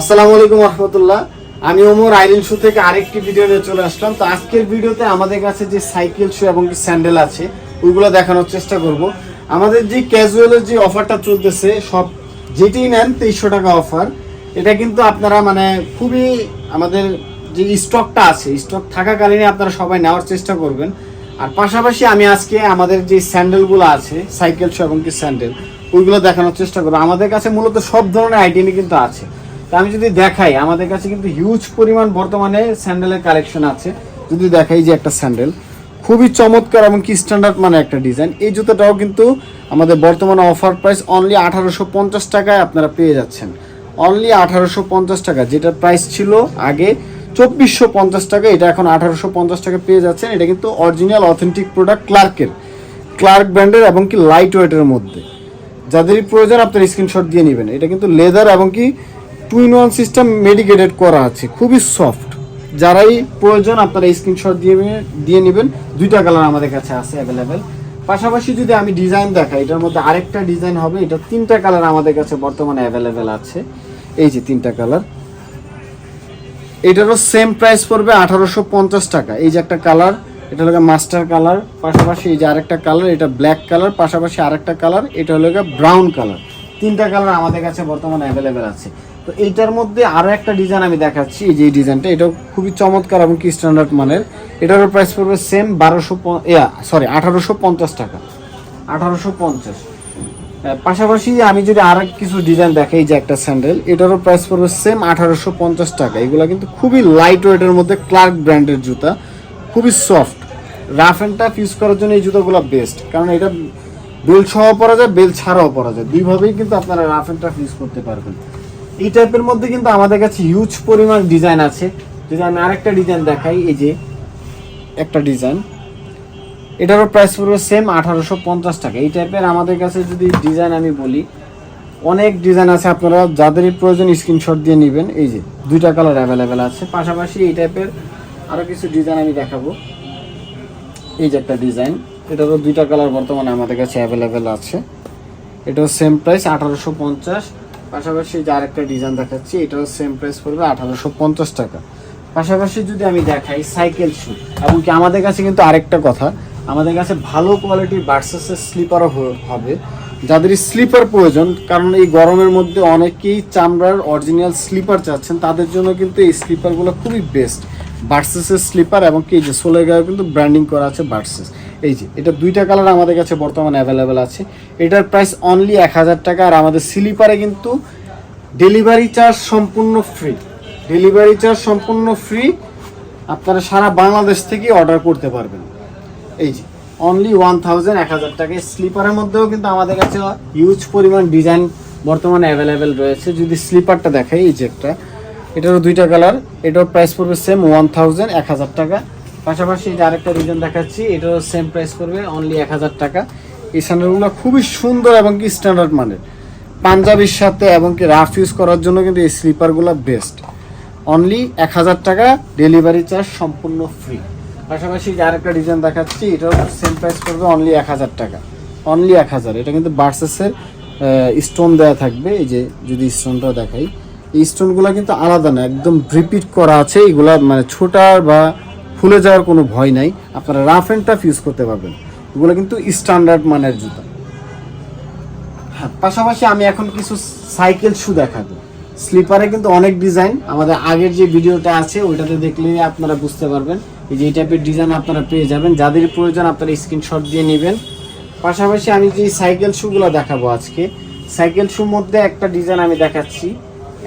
আসসালামু আলাইকুম রহমতুল্লাহ। আমি ওমর, আইরিন শু থেকে আরেকটি ভিডিও নিয়ে চলে আসলাম। তো আজকের ভিডিওতে আমাদের কাছে যে সাইকেল শু এবং স্যান্ডেল আছে, ওইগুলো দেখানোর চেষ্টা করব। আমাদের যে ক্যাজুয়ালের যে অফারটা চলতেছে, সব যেটি নেন তেইশশো টাকা অফার এটা কিন্তু আপনারা মানে খুবই আমাদের যে স্টকটা আছে স্টক থাকাকালীন আপনারা সবাই নেওয়ার চেষ্টা করবেন। আর পাশাপাশি আমি আজকে আমাদের যে স্যান্ডেলগুলো আছে, সাইকেল শু এবং কি স্যান্ডেল, ওইগুলো দেখানোর চেষ্টা করব। আমাদের কাছে মূলত সব ধরনের আইটেমই কিন্তু আছে। আমি যদি দেখাই, আমাদের কাছে কিন্তু হিউজ পরিমাণ বর্তমানে স্যান্ডেলের কালেকশন আছে। যদি দেখাই যে একটা স্যান্ডেল খুবই চমৎকার এবং কি স্ট্যান্ডার্ড মানে একটা ডিজাইন এই জুতোটাও কিন্তু আমাদের বর্তমানে অফার প্রাইস অনলি আঠারোশো পঞ্চাশ টাকায় আপনারা পেয়ে যাচ্ছেন। অনলি আঠারোশো পঞ্চাশ টাকা যেটা প্রাইস ছিল আগে চব্বিশশো পঞ্চাশ টাকা, এটা এখন আঠারোশো পঞ্চাশ টাকা পেয়ে যাচ্ছেন। এটা কিন্তু অরিজিনাল অথেন্টিক প্রোডাক্ট ক্লার্কের ক্লার্ক ব্র্যান্ডের এবং কি লাইট ওয়েটের মধ্যে। যাদেরই প্রয়োজন, আপনার স্ক্রিনশট দিয়ে নেবেন। এটা কিন্তু লেদার এবং কি two in one system medicated করা আছে, খুবই সফট। যারাই প্রয়োজন আপনারা স্ক্রিনশট দিয়ে দিয়ে নেবেন। দুইটা কালার আমাদের কাছে আছে অ্যাভেলেবেল। পাশাপাশি যদি আমি ডিজাইন দেখাই, এটার মধ্যে আরেকটা ডিজাইন হবে। এটা তিনটা কালার আমাদের কাছে বর্তমানে অ্যাভেলেবেল আছে। এই যে তিনটা কালার। এটারও সেম প্রাইস পড়বে আঠারোশো পঞ্চাশ টাকা। এই যে একটা কালার, এটা হলো মাস্টার কালার। পাশাপাশি এই যে আরেকটা কালার, এটা ব্ল্যাক কালার। পাশাপাশি আরেকটা কালার, এটা হলো ব্রাউন কালার। তিনটা কালার আমাদের কাছে বর্তমানে অ্যাভেলেবেল আছে। তো এইটার মধ্যে আরও একটা ডিজাইন আমি দেখাচ্ছি। এই যে ডিজাইনটা এটা খুবই চমৎকার এবং কি স্ট্যান্ডার্ড মানের। এটারও প্রাইস পড়বে সেম বারোশো সরি আঠারোশো পঞ্চাশ টাকা। আঠারোশো পঞ্চাশ। পাশাপাশি আমি যদি আর কিছু ডিজাইন দেখাই যে একটা স্যান্ডেল এটারও প্রাইস পড়বে সেম আঠারোশো পঞ্চাশ টাকা। এগুলো কিন্তু খুবই লাইট ওয়েটের মধ্যে ক্লার্ক ব্র্যান্ডের জুতা, খুবই soft rough and tough use করার জন্য এই জুতোগুলো বেস্ট কারণ এটা বেল সহ পরা যায় বেল ছাড়াও পরা যায়। দুইভাবেই কিন্তু আপনারা রাফ অ্যান্ড টাফ ইউজ করতে পারবেন। এই টাইপের মধ্যে কিন্তু আমাদের কাছে হিউজ পরিমাণ ডিজাইন আছে। যদি আমি আরেকটা ডিজাইন দেখাই, এই যে একটা ডিজাইন এটারও প্রাইস পড়বে সেম আঠারোশো পঞ্চাশ টাকা। এই টাইপের আমাদের কাছে যদি ডিজাইন আমি বলি, অনেক ডিজাইন আছে আপনারা, যাদেরই প্রয়োজন স্ক্রিনশট দিয়ে নেবেন। এই যে দুইটা কালার অ্যাভেলেবেল আছে। পাশাপাশি এই টাইপের আরও কিছু ডিজাইন আমি দেখাবো। এই যে একটা ডিজাইন এটারও দুইটা কালার বর্তমানে আমাদের কাছে অ্যাভেলেবেল আছে। এটাও সেম প্রাইস আঠারোশো পঞ্চাশ। পাশাপাশি যে আরেকটা ডিজাইন দেখাচ্ছি, এটাও সেম প্রাইস পড়বে আঠারোশো পঞ্চাশ টাকা। পাশাপাশি যদি আমি দেখাই সাইকেল শু এমনকি আমাদের কাছে কিন্তু আরেকটা কথা, আমাদের কাছে ভালো কোয়ালিটির বার্সেসের স্লিপারও হবে। যাদের স্লিপার প্রয়োজন, কারণ এই গরমের মধ্যে অনেকেই চামড়ার অরিজিনাল স্লিপার চাচ্ছেন, তাদের জন্য কিন্তু এই স্লিপারগুলো খুবই বেস্ট বার্সেসের স্লিপার এবং কি যে সোলের গায়ে কিন্তু ব্র্যান্ডিং করা আছে বার্সেস এই যে, এটা দুইটা কালার আমাদের কাছে বর্তমানে অ্যাভেলেবেল আছে। এটার প্রাইস অনলি এক হাজার টাকা আর আমাদের স্লিপারে কিন্তু ডেলিভারি চার্জ সম্পূর্ণ ফ্রি ডেলিভারি চার্জ সম্পূর্ণ ফ্রি আপনারা সারা বাংলাদেশ থেকে অর্ডার করতে পারবেন। এই যে অনলি ওয়ান থাউজেন্ড এক হাজার টাকা। স্লিপারের মধ্যেও কিন্তু আমাদের কাছে হিউজ পরিমাণ ডিজাইন বর্তমানে অ্যাভেলেবেল রয়েছে। যদি স্লিপারটা দেখাই, এই যে একটা। এটারও দুইটা কালার। এটার প্রাইস পড়বে সেম ওয়ান থাউজেন্ড এক হাজার টাকা। পাশাপাশি যে আরেকটা ডিজাইন দেখাচ্ছি, এটারও সেম প্রাইস পড়বে অনলি এক হাজার টাকা। এই স্যান্ডেলগুলো খুবই সুন্দর এবং কি স্ট্যান্ডার্ড মানের। পাঞ্জাবির সাথে এবং কি রাফ ইউজ করার জন্য কিন্তু এই স্লিপারগুলো বেস্ট অনলি এক হাজার টাকা ডেলিভারি চার্জ সম্পূর্ণ ফ্রি পাশাপাশি যে আরেকটা ডিজাইন দেখাচ্ছি এটাও সেম প্রাইস পড়বে অনলি এক হাজার টাকা। অনলি এক হাজার। এটা কিন্তু বার্সেসের স্টোন দেওয়া থাকবে। এই যে যদি স্টোনটা দেখাই। এই স্টোনগুলো কিন্তু আলাদা না, একদম রিপিট করা আছে, এগুলা মানে ছোটার বা ফুলে যাওয়ার কোনো ভয় নাই। আপনারা রাফ অ্যান্ড টাফ ইউজ করতে পারবেন। এগুলো কিন্তু স্ট্যান্ডার্ড মানের জুতা। হ্যাঁ পাশাপাশি আমি এখন কিছু সাইকেল শু দেখাবো। স্লিপারে কিন্তু অনেক ডিজাইন। আমাদের আগের যে ভিডিওটা আছে, ওইটাতে দেখলে আপনারা বুঝতে পারবেন। এই যে এই টাইপের ডিজাইন আপনারা পেয়ে যাবেন। যাদের প্রয়োজন আপনারা স্ক্রিনশট দিয়ে নেবেন। পাশাপাশি আমি যে সাইকেল শুগুলো দেখাবো আজকে, সাইকেল শু মধ্যে একটা ডিজাইন আমি দেখাচ্ছি।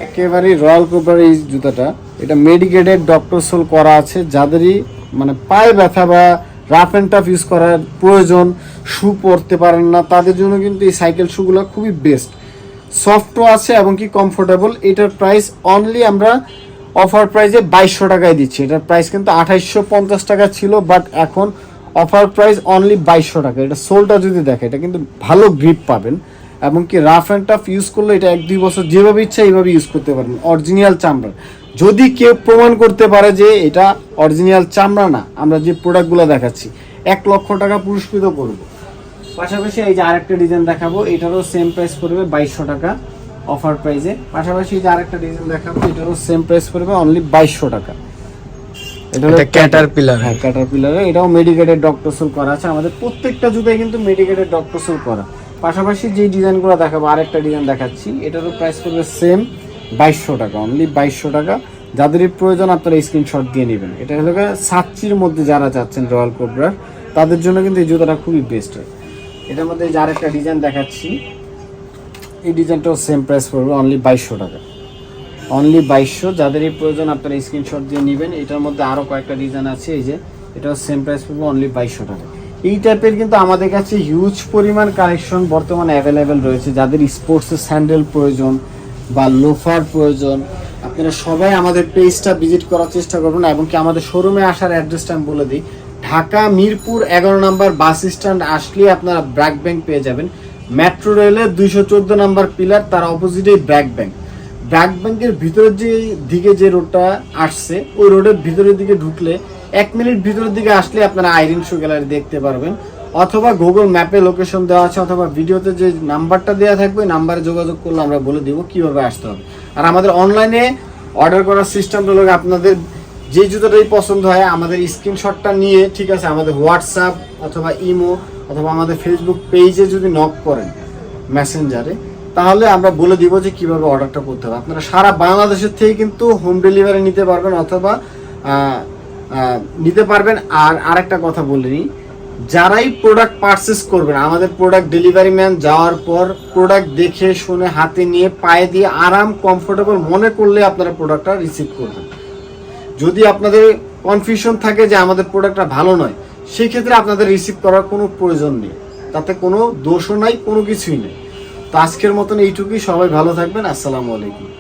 একেবারে রয়্যাল কোপার এই জুতাটা। এটা মেডিকেটেড ডক্টর সোল করা আছে, যাদেরই মানে পায়ে ব্যথা বা রাফ অ্যান্ড টাফ ইউজ করার প্রয়োজন, শু পরতে পারেন না, তাদের জন্য কিন্তু এই সাইকেল শুগুলো খুবই বেস্ট সফটও আছে এবং কি কমফোর্টেবল এটার প্রাইস অনলি আমরা অফার প্রাইসে বাইশশো টাকায় দিচ্ছি। এটার প্রাইস কিন্তু আঠাইশশো পঞ্চাশ টাকা ছিল বাট এখন অফার প্রাইস অনলি বাইশশো টাকা। এটা সোলটা যদি দেখে, এটা কিন্তু ভালো গ্রিপ পাবেন। এবং কি রাফ অ্যান্ড টাফ ইউজ করলে এটা এক দুই বছর যেভাবে ইচ্ছা এইভাবে ইউজ করতে পারবেন। অরিজিনাল চামড়ার। যদি কেউ প্রমাণ করতে পারে যে এটা অরিজিনাল চামড়া না আমরা যে প্রোডাক্টগুলো দেখাচ্ছি এক লক্ষ টাকা পুরস্কৃত করব। পাশাপাশি এই যে আরেকটা ডিজাইন দেখাবো এটারও সেম প্রাইস পড়বে বাইশশো টাকা অফার প্রাইসে পাশাপাশি এই যে আরেকটা ডিজাইন দেখাবো এটারও সেম প্রাইস পড়বে অনলি বাইশশো টাকা। এটা ক্যাটারপিলার হ্যাঁ ক্যাটারপিলারে এটাও মেডিকেটেড ডক্টর সোল করা আছে। আমাদের প্রত্যেকটা জুতাই কিন্তু মেডিকেটেড ডক্টর সোল করা। পাশাপাশি যে ডিজাইনগুলো দেখাবো, আরেকটা ডিজাইন দেখাচ্ছি। এটারও প্রাইস পড়বে সেম বাইশশো টাকা অনলি বাইশশো টাকা। যাদেরই প্রয়োজন আপনারা স্ক্রিনশট দিয়ে নেবেন। এটা হলো সাতচির মধ্যে যারা চাচ্ছেন রয়্যাল কোবরার তাদের জন্য কিন্তু এই জুতাটা খুবই বেস্ট হয় এটার মধ্যে যে আরেকটা ডিজাইন দেখাচ্ছি, এই ডিজাইনটাও সেম প্রাইস পড়বে অনলি বাইশশো টাকা। অনলি বাইশশো যাদের এই প্রয়োজন আপনারা স্ক্রিনশট দিয়ে নেবেন। এটার মধ্যে আরও কয়েকটা ডিজাইন আছে, এই যে এটাও সেম প্রাইস পড়বে অনলি বাইশশো টাকা। এই টাইপের কিন্তু আমাদের কাছে হিউজ পরিমাণ কালেকশন বর্তমানে অ্যাভেলেবেল রয়েছে। যাদের স্পোর্টসের স্যান্ডেল প্রয়োজন বা লোফার প্রয়োজন, আপনারা সবাই আমাদের পেজটা ভিজিট করার চেষ্টা করবেন এবং কি আমাদের শোরুমে আসার অ্যাড্রেসটা আমি বলে দিই। ঢাকা মিরপুর এগারো নম্বর বাস স্ট্যান্ড আসলে আপনারা ব্র্যাক ব্যাংক পেয়ে যাবেন। মেট্রো রেলের দুইশো চোদ্দ নম্বর পিলার তার অপোজিটেই ব্র্যাক ব্যাংক। ব্র্যাক ব্যাংকের ভিতরের যে দিকে যে রোডটা আসছে, ওই রোডের ভিতরের দিকে ঢুকলে এক মিনিট ভিতরের দিকে আসলে আপনারা আইরিন শো গ্যালারি দেখতে পারবেন। অথবা গুগল ম্যাপে লোকেশন দেওয়া আছে, অথবা ভিডিওতে যে নাম্বারটা দেওয়া থাকবে নাম্বারে যোগাযোগ করলে আমরা বলে দিব কীভাবে আসতে হবে। আর আমাদের অনলাইনে অর্ডার করার সিস্টেমটা হলো আপনাদের যে জুতোটাই পছন্দ হয়, আমাদের স্ক্রিনশটটা নিয়ে, ঠিক আছে, আমাদের হোয়াটসঅ্যাপ অথবা ইমো অথবা আমাদের ফেসবুক পেজে যদি নক করেন মেসেঞ্জারে তাহলে আমরা বলে দিব যে কীভাবে অর্ডারটা করতে হবে। আপনারা সারা বাংলাদেশের থেকে কিন্তু হোম ডেলিভারি নিতে পারবেন অথবা নিতে পারবেন। আর আরেকটা কথা বলে নিই, যারাই প্রোডাক্ট পারচেস করবেন, আমাদের প্রোডাক্ট ডেলিভারি ম্যান যাওয়ার পর প্রোডাক্ট দেখে, শুনে, হাতে নিয়ে, পায়ে দিয়ে আরাম কমফোর্টেবল মনে করলে আপনারা প্রোডাক্টটা রিসিভ করবেন। যদি আপনাদের কনফিউশন থাকে যে আমাদের প্রোডাক্টটা ভালো নয় সেই ক্ষেত্রে আপনাদের রিসিভ করার কোনো প্রয়োজন নেই। তাতে কোনো দোষও নাই, কোনো কিছুই নেই। তো আজকের মতন এইটুকুই। সবাই ভালো থাকবেন। আসসালামু আলাইকুম।